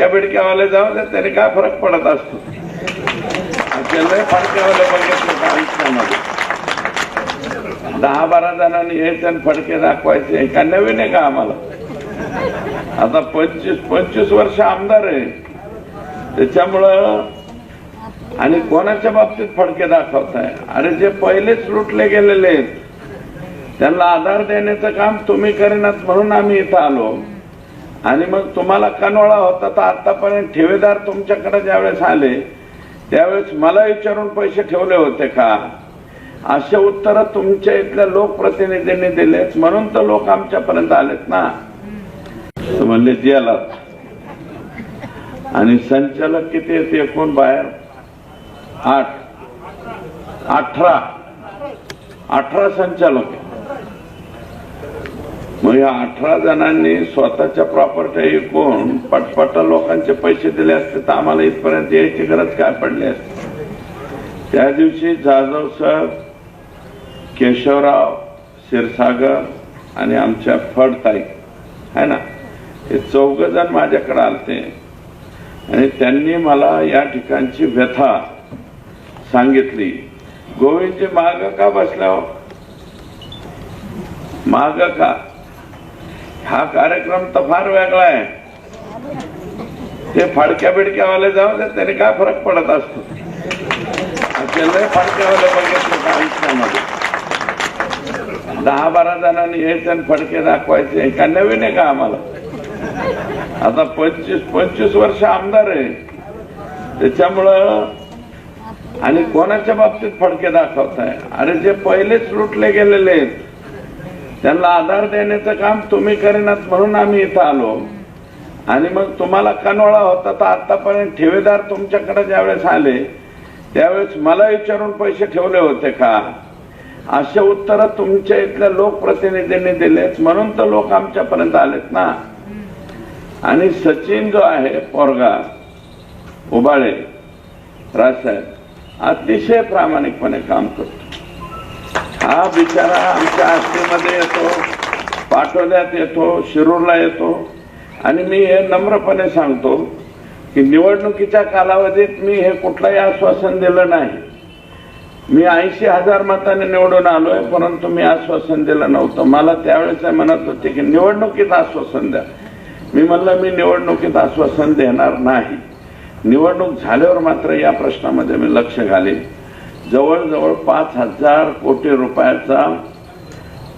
फडक्या बिडक्यावाले जाऊ दे त्याने काय फरक पडत असतो? लय फडक्यावाले बघितले का आयुष्यामध्ये. दहा बारा जणांनी यायचे आणि फडके दाखवायचे का नवीन आहे का आम्हाला? आता पंचवीस पंचवीस वर्ष आमदार आहे. त्याच्यामुळं आणि कोणाच्या बाबतीत फडके दाखवताय? अरे जे पहिलेच लुटले गेलेले आहेत त्यांना आधार देण्याचं काम तुम्ही करेनात म्हणून आम्ही इथं आलो. आणि मग तुम्हाला कनोळा होता तर आतापर्यंत ठेवेदार तुमच्याकडे ज्यावेळेस आले त्यावेळेस मला विचारून पैसे ठेवले होते का? असे उत्तर तुमच्या इथल्या लोकप्रतिनिधींनी दिलेत. म्हणून तर लोक आमच्यापर्यंत आलेत ना. म्हणले जेलात आणि संचालक किती येते एकूण बाहेर? आठ. अठरा. अठरा संचालक मग या अठरा जणांनी स्वतःच्या प्रॉपर्टी विकून पटपटा लोकांचे पैसे दिले असते तर आम्हाला इथपर्यंत यायची गरज काय पडली असते? त्या दिवशी जाधव सर केशवराव क्षीरसागर आणि आमच्या फडताई है ना? हे चौघ जण माझ्याकडे आलते. आणि त्यांनी मला या ठिकाणची व्यथा सांगितली. गोविंदजी माग का बसल्या हो? माग का? हा कार्यक्रम तर फार वेगळा आहे. ते फडक्या बिडक्यावाले जाऊ दे त्याने काय फरक पडत असतो? लय फडक्यावाले बघितले आयुष्यामध्ये? दहा बारा जणांनी यायचे आणि फडके दाखवायचे. का नवीन आहे का आम्हाला? आता पंचवीस पंचवीस वर्ष आमदार आहे. त्याच्यामुळं आणि कोणाच्या बाबतीत फडके दाखवताय? अरे जे पहिलेच लुटले गेलेले आहेत त्यांना आधार देण्याचं काम तुम्ही करेनात म्हणून आम्ही इथं आलो. आणि मग तुम्हाला कनोळा होता तर आतापर्यंत ठेवेदार तुमच्याकडे ज्यावेळेस आले त्यावेळेस मला विचारून पैसे ठेवले होते का? असे उत्तर तुमच्या इथल्या लोकप्रतिनिधींनी दिलेत. म्हणून तर लोक आमच्यापर्यंत आलेत ना. आणि सचिन जो आहे पोरगा उबाळे राजसाहेब अतिशय प्रामाणिकपणे काम करतो. हा बिचारा आमच्या आस्थेमध्ये येतो पाठोद्यात येतो शिरूरला येतो. आणि मी हे नम्रपणे सांगतो की निवडणुकीच्या कालावधीत मी हे कुठलंही आश्वासन दिलं नाही. मी ऐंशी हजार मताने निवडून आलोय परंतु मी आश्वासन दिलं नव्हतं. मला त्यावेळेस म्हणत होते की निवडणुकीत आश्वासन द्या. मी म्हणलं मी निवडणुकीत आश्वासन देणार नाही. निवडणूक झाल्यावर मात्र या प्रश्नामध्ये मी लक्ष घालेन. जवळजवळ पाच हजार कोटी रुपयाचा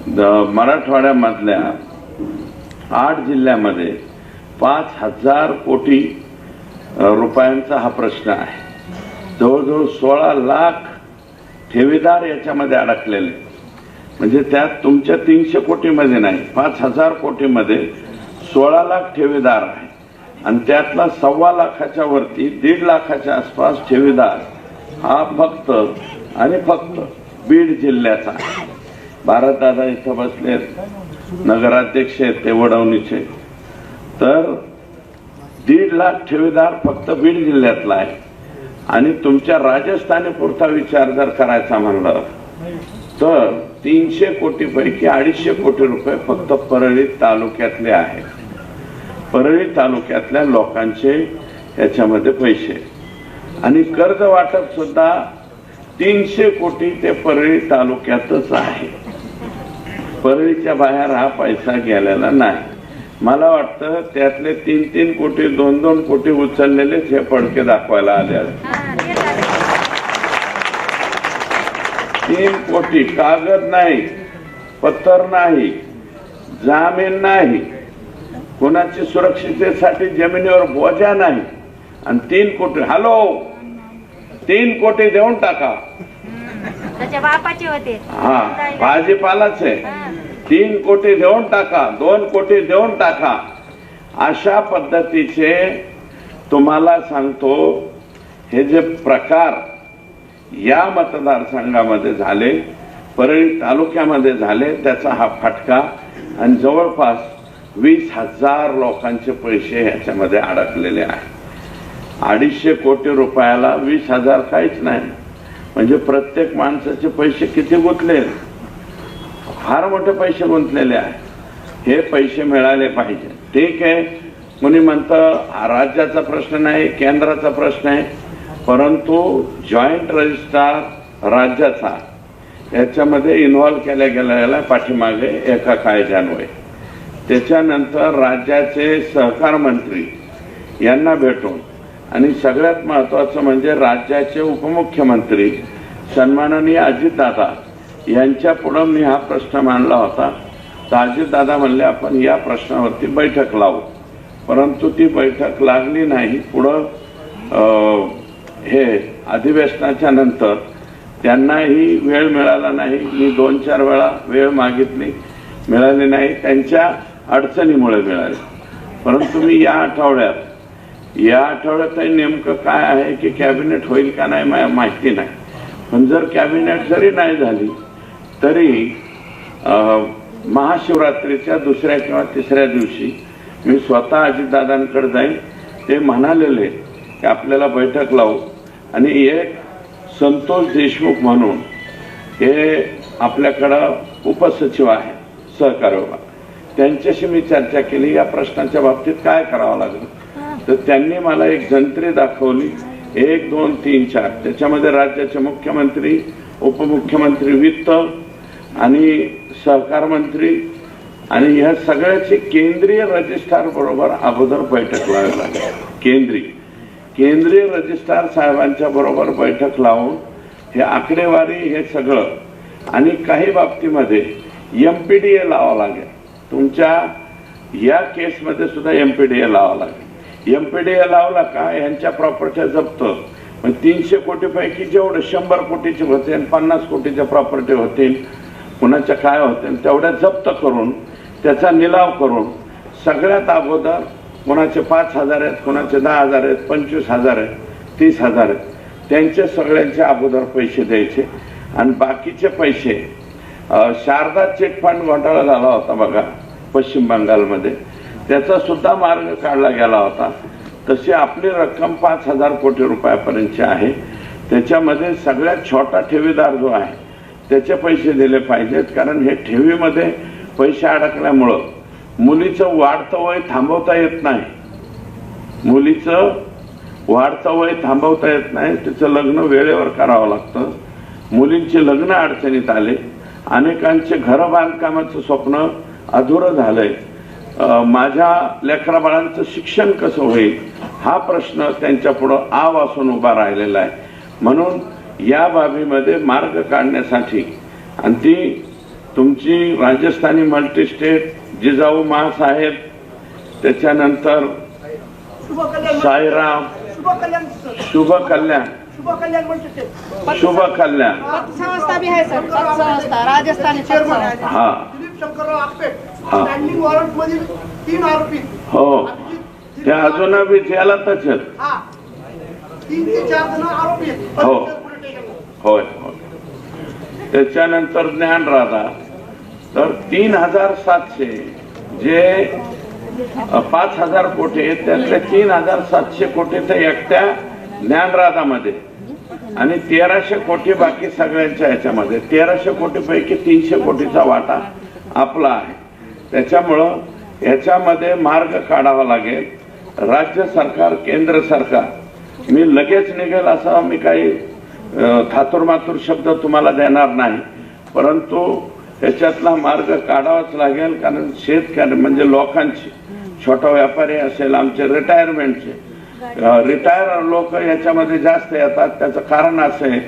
द- मराठवाड्यामधल्या आठ जिल्ह्यामध्ये पाच हजार कोटी रुपयांचा हा प्रश्न आहे. जवळजवळ सोळा लाख ठेवीदार याच्यामध्ये अडकलेले. म्हणजे त्यात तुमच्या तीनशे कोटीमध्ये नाही पाच हजार कोटीमध्ये सोळा लाख ठेवीदार आहे. आणि त्यातला सव्वा लाखाच्या वरती दीड लाखाच्या आसपास ठेवीदार हा फक्त आणि फक्त बीड जिल्ह्याचा. आहे भारतदादा इथं बसलेत नगराध्यक्ष आहेत ते वडवणीचे. तर दीड लाख ठेवीदार फक्त बीड जिल्ह्यातला आहे. आणि तुमच्या राजस्थानी पुरता विचार जर करायचा म्हणलं तर तीनशे कोटी पैकी अडीचशे कोटी रुपये फक्त परळी तालुक्यातले आहेत. परळी तालुक्यातल्या लोकांचे याच्यामध्ये पैसे आणि कर्ज वाटप सुद्धा तीनशे कोटी ते परळी तालुक्यातच आहे. परळीच्या बाहेर हा पैसा गेलेला नाही. मला वाटतं त्यातले तीन तीन कोटी दोन दोन कोटी उचललेलेच हे पडके दाखवायला आले. तीन कोटी कागद नाही पत्तर नाही जामीन नाही कोणाची सुरक्षिततेसाठी जमिनीवर बोजा नाही आणि तीन कोटी हॅलो! तीन कोटी देऊन टाका. त्याच्या बापाचे होते. हा भाजीपालाच आहे. तीन कोटी देऊन टाका दोन कोटी देऊन टाका. अशा पद्धतीचे तुम्हाला सांगतो हे जे प्रकार या मतदारसंघामध्ये झाले परळी तालुक्यामध्ये झाले त्याचा हा फटका आणि जवळपास वीस हजार लोकांचे पैसे ह्याच्यामध्ये अडकलेले आहेत. अडीचशे कोटी रुपयाला वीस हजार काहीच नाही. म्हणजे प्रत्येक माणसाचे पैसे किती गुंतले? फार मोठे पैसे गुंतलेले आहेत हे पैसे मिळाले पाहिजे. ठीक आहे. कोणी म्हणतं राज्याचा प्रश्न नाही केंद्राचा प्रश्न आहे. परंतु जॉईंट रजिस्ट्रार राज्याचा. याच्यामध्ये इन्व्हॉल्व केल्या गेलेला आहे पाठीमागे एका कायद्यान्वये. त्याच्यानंतर राज्याचे सहकार मंत्री यांना भेटून आणि सगळ्यात महत्वाचं म्हणजे राज्याचे उपमुख्यमंत्री सन्माननीय अजितदादा यांच्या पुढं मी हा प्रश्न मांडला होता. तर अजितदादा म्हणले आपण या प्रश्नावरती बैठक लावू. परंतु ती बैठक लागली नाही. पुढं हे अधिवेशनाच्या नंतर त्यांनाही वेळ मिळाला नाही. मी दोन चार वेळा वेळ मागितली मिळाली नाही. त्यांच्या अडचणीमुळे मिळाली. परंतु मी या आठवड्यात या आठवड्यातही नेमकं काय आहे की कॅबिनेट होईल का नाही मला माहिती नाही. पण जर कॅबिनेट जरी नाही झाली तरी महाशिवरात्रीच्या दुसऱ्या किंवा तिसऱ्या दिवशी मी स्वतः अजितदादांकडे जाईन. ते म्हणालेले की आपल्याला बैठक लावू. आणि एक संतोष देशमुख म्हणून हे आपल्याकडं उपसचिव आहे सहकार्य त्यांच्याशी मी चर्चा केली. या प्रश्नाच्या बाबतीत काय करावं लागेल? तर त्यांनी मला एक जंत्री दाखवली. एक दोन तीन चार. त्याच्यामध्ये राज्याचे मुख्यमंत्री उपमुख्यमंत्री वित्त आणि सहकार मंत्री आणि ह्या सगळ्याची केंद्रीय रजिस्ट्रार बरोबर अगोदर बैठक लावावी लागेल. केंद्रीय केंद्रीय रजिस्ट्रार साहेबांच्या बरोबर बैठक लावून हे आकडेवारी हे सगळं आणि काही बाबतीमध्ये एम पी डी ए लावावं लागेल. तुमच्या या केसमध्ये सुद्धा एम पी डी ए लावावं लागेल. एम पी डी लावला का यांच्या प्रॉपर्ट्या जप्त. पण तीनशे कोटीपैकी जेवढे शंभर कोटीचे होतील पन्नास कोटीच्या प्रॉपर्टी होतील कुणाच्या काय होतील तेवढ्या जप्त करून त्याचा निलाव करून सगळ्यात अगोदर कोणाचे पाच हजार आहेत कोणाचे दहा हजार आहेत पंचवीस हजार आहेत तीस हजार आहेत त्यांचे सगळ्यांचे अगोदर पैसे द्यायचे. आणि बाकीचे पैसे शारदा चिट फंड घोटाळा झाला होता बघा पश्चिम बंगालमध्ये. त्याचा सुद्धा मार्ग काढला गेला होता. तशी आपली रक्कम पाच हजार कोटी रुपयापर्यंतची आहे. त्याच्यामध्ये सगळ्यात छोटा ठेवीदार जो आहे त्याचे पैसे दिले पाहिजेत. कारण हे ठेवीमध्ये पैसे अडकल्यामुळं मुलीचं वाढतं वय थांबवता येत नाही. मुलीचं वाढतं वय थांबवता येत नाही. तिचं लग्न वेळेवर करावं लागतं. मुलींचे लग्न अडचणीत आले. अनेकांचे घर बांधकामाचं स्वप्न अधुरं झालंय. माझ्या लेकरा बाळांचं शिक्षण कसं होईल हा प्रश्न त्यांच्या पुढं आव असून उभा राहिलेला आहे. म्हणून या बाबीमध्ये मार्ग काढण्यासाठी आणि ती तुमची राजस्थानी मल्टीस्टेट जिजाऊ महासाहेब त्याच्यानंतर शुभ कल्याण साईराम शुभ कल्याण शुभ कल्याण है. हा. हा. स्टँडिंग वॉरंट मधील तीन आरोपी हो. ते अजून बी आहेत हा. तीन ते चार जण आरोपी आहेत. हो. पोलीस स्टेशनला. होय होय. त्याच्यानंतर ज्ञान राधा. तर तीन हजार सातशे जे अ, पाच हजार कोटी आहेत त्यातले तीन हजार सातशे कोटी तर एकट्या ज्ञानराधामध्ये आणि तेराशे कोटी बाकी सगळ्यांच्या ह्याच्यामध्ये तेराशे कोटीपैकी तीनशे कोटीचा वाटा आपला आहे. त्याच्यामुळं याच्यामध्ये मार्ग काढावा लागेल. राज्य सरकार केंद्र सरकार. मी लगेच निघेल असं मी काही थातुरमातुर शब्द तुम्हाला देणार नाही. परंतु त्याच्यातला मार्ग काढावाच लागेल कारण शेतकरी म्हणजे लोकांची छोटा व्यापारी असेल आमचे रिटायरमेंटचे. रिटायर लोक याच्यामध्ये जास्त येतात. त्याचं कारण असं आहे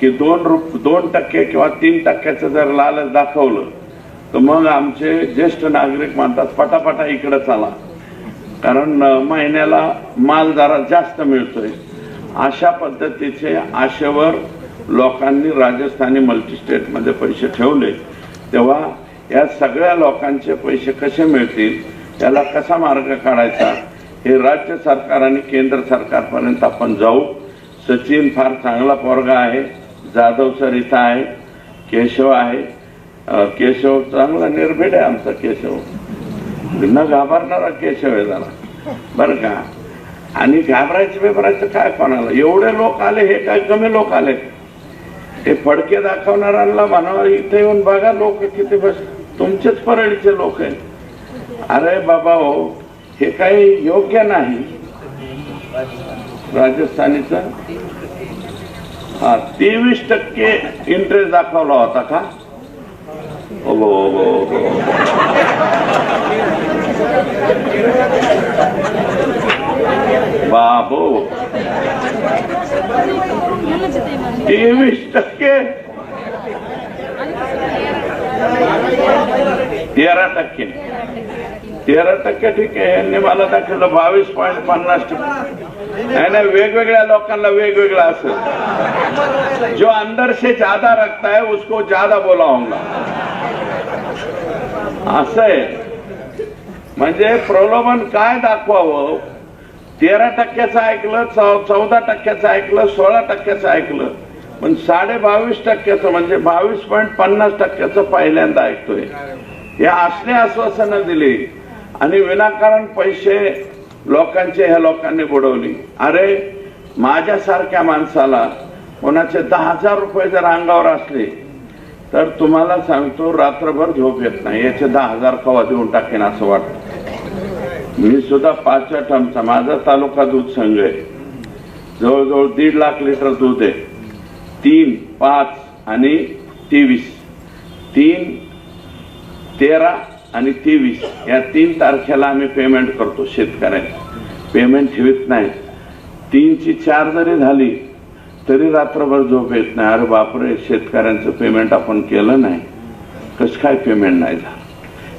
की दोन रुप दोन टक्के किंवा तीन टक्क्याचं जर लालच दाखवलं तर मग आमचे ज्येष्ठ नागरिक म्हणतात पटापटा इकडे चला. कारण महिन्याला माल जरा जास्त मिळतोय. अशा पद्धतीचे आशेवर लोकांनी राजस्थानी मल्टीस्टेटमध्ये पैसे ठेवले. तेव्हा या सगळ्या लोकांचे पैसे कसे मिळतील त्याला कसा मार्ग काढायचा हे राज्य सरकार आणि केंद्र सरकारपर्यंत आपण जाऊ. सचिन फार चांगला पोरगा आहे जाधव सर इथं आहे केशव आहे केशव चांगला निर्भीड आहे आमचा केशव. न घाबरणारा केशव आहे जरा. बरं का? आणि घाबरायचं बिबरायचं काय कोणाला? एवढे लोक आले हे काय कमी लोक आले? ते फडके दाखवणाऱ्यांना म्हणावं इथे येऊन बघा लोक किती बस तुमचेच परळीचे लोक आहेत. अरे बाबा हो हे काही योग्य नाही. राजस्थानीचं? हा तेवीस टक्के इंटरेस्ट दाखवला होता का? हो हो हो हो बाबो तेवीस टक्के तेरा टक्के तेरा टक्के ठीक आहे यांनी मला दाखवलं बावीस टक्के नाही नाही वेगवेगळ्या जो अंदर से ज़्यादा रखता है, उसको ज़्यादा बोला होगा असं आहे. म्हणजे प्रलोभन काय दाखवावं? तेरा टक्क्याचं ऐकलं चौदा टक्क्याचं ऐकलं सोळा टक्क्याचं ऐकलं. पण साडे बावीस टक्क्याचं म्हणजे बावीस पॉईंट पन्नास टक्क्याचं पहिल्यांदा ऐकतोय. हे असले आश्वासनं दिली आणि विनाकारण पैसे लोकांचे ह्या लोकांनी बुडवली. अरे माझ्यासारख्या माणसाला कोणाचे दहा हजार रुपये जर अंगावर असले तर तुम्हाला सांगतो रात्रभर झोप येत नाही. याचे दहा हजार कवा देऊन टाकेन असं वाटतं. मी सुद्धा पाचव्या टमचा माझा तालुका दूध संघ आहे. जवळजवळ दीड लाख लिटर दूध आहे. तीन पाच आणि तेवीस. तीन तेरा आणि तेवीस. या तीन तारखेला आम्ही पेमेंट करतो शेतकऱ्यांना. पेमेंट ठेवीत नाही. तीनची चार जरी झाली तरी रात्रभर झोप येत नाही. अरे बापरे शेतकऱ्यांचं पेमेंट आपण केलं नाही. कसं काय पेमेंट नाही झालं?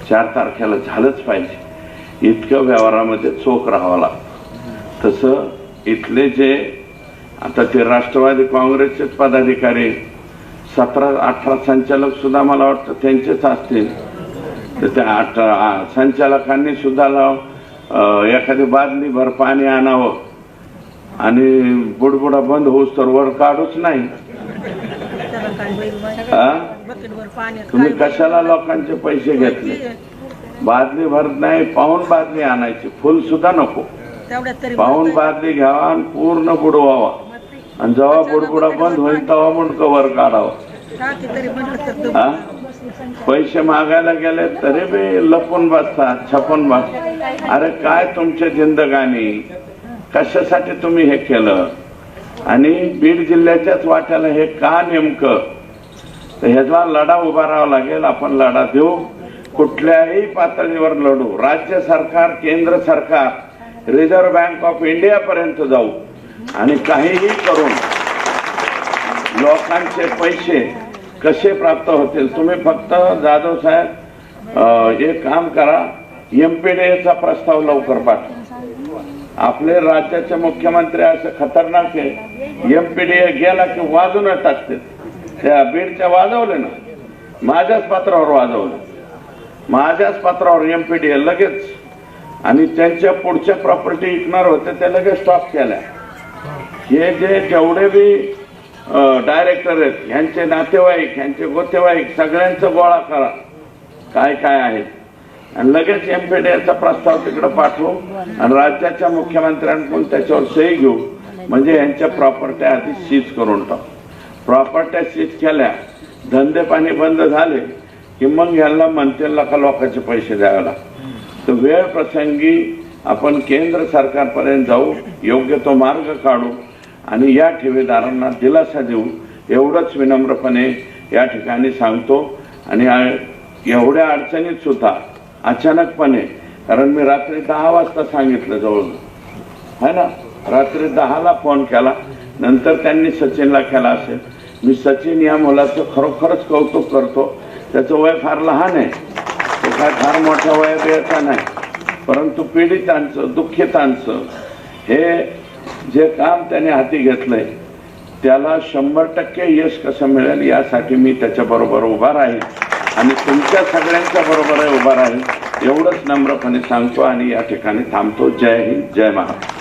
चार तारखेला झालंच पाहिजे. इतकं व्यवहारामध्ये चोख राहावं लागतं. तसं इथले जे आता ते राष्ट्रवादी काँग्रेसचे पदाधिकारी सतरा अठरा संचालक सुद्धा मला वाटतं त्यांचेच असतील. तर त्या अठरा संचालकांनी सुद्धा लाव एखादी बादली भर पाणी आणावं. आणि बुडबुडा बंद होऊस तर वर काढूच नाही. हा? तुम्ही कशाला लोकांचे पैसे घेतले? बादली भरत नाही पाऊन बादली आणायची. फुल सुद्धा नको. पाऊन बादली घ्यावा आणि पूर्ण बुडवावा. आणि जेव्हा बुडबुडा बंद होईल तेव्हा मुंडकं वर काढावं. हा? पैसे मागायला गेले तरी बी लपून बसतात छपून बस अरे काय तुमच्या जिंदगानी? कशासाठी तुम्ही हे केलं? आणि बीड जिल्ह्याच्याच वाट्याला हे का नेमकं? तर ह्याचा लढा उभारावा लागेल. आपण लढा देऊ. कुठल्याही पातळीवर लढू. राज्य सरकार केंद्र सरकार रिझर्व्ह बँक ऑफ इंडिया पर्यंत जाऊ. आणि काहीही करून लोकांचे पैसे कसे प्राप्त होतील? तुम्ही फक्त जाधव साहेब अं, एक काम करा. एमपीडीएचा प्रस्ताव लवकर पाठवा. आपले राज्याचे मुख्यमंत्री असं खतरनाक आहे. एमपीडीए गेला की वाजूनच टाकते. त्या बीडच्या वाजवले ना. माझ्याच पात्रावर वाजवलं. माझ्याच पत्रावर एमपीडीए लगेच. आणि त्यांच्या पुढच्या प्रॉपर्टी विकणार होते ते लगेच स्टॉप केल्या. हे जे जेवढे बी डायरेक्टर आहेत ह्यांचे नातेवाईक ह्यांचे गोतेवाईक सगळ्यांचं गोळा करा. काय काय आहे? आणि लगेच याचा प्रस्ताव तिकडे पाठवू आणि राज्याच्या मुख्यमंत्र्यांकडून त्याच्यावर सही घेऊ. म्हणजे यांच्या प्रॉपर्ट्या आधी सीज करून टाकू. प्रॉपर्ट्या सीज केल्या धंदे पाणी बंद झाले की मग यांना म्हणतील लखा लोकांचे पैसे द्यावे लागतात तर वेळ प्रसंगी आपण केंद्र सरकारपर्यंत जाऊ योग्य तो मार्ग काढू आणि या ठेवीदारांना दिलासा देऊ. एवढंच विनम्रपणे या ठिकाणी सांगतो आणि एवढ्या अडचणीत सुद्धा अचानकपणे कारण मी रात्री दहा वाजता सांगितलं जवळ है ना? रात्री दहाला फोन केला. नंतर त्यांनी सचिनला केला असेल. मी सचिन या मुलाचं खरोखरच कौतुक करतो. त्याचं वय फार लहान आहे. तो काय फार मोठ्या वयाचा नाही. परंतु पीडितांचं दुःखितांचं हे जे काम त्याने हाती घेतलंय त्याला शंभर टक्के यश कसं मिळेल यासाठी मी त्याच्याबरोबर उभा राहील. आणि तुमच्या सगळ्यांच्या बरोबर उभा राहील. एवढंच नम्रपणे सांगतो आणि या ठिकाणी थांबतो. जय हिंद जय महाराष्ट्र.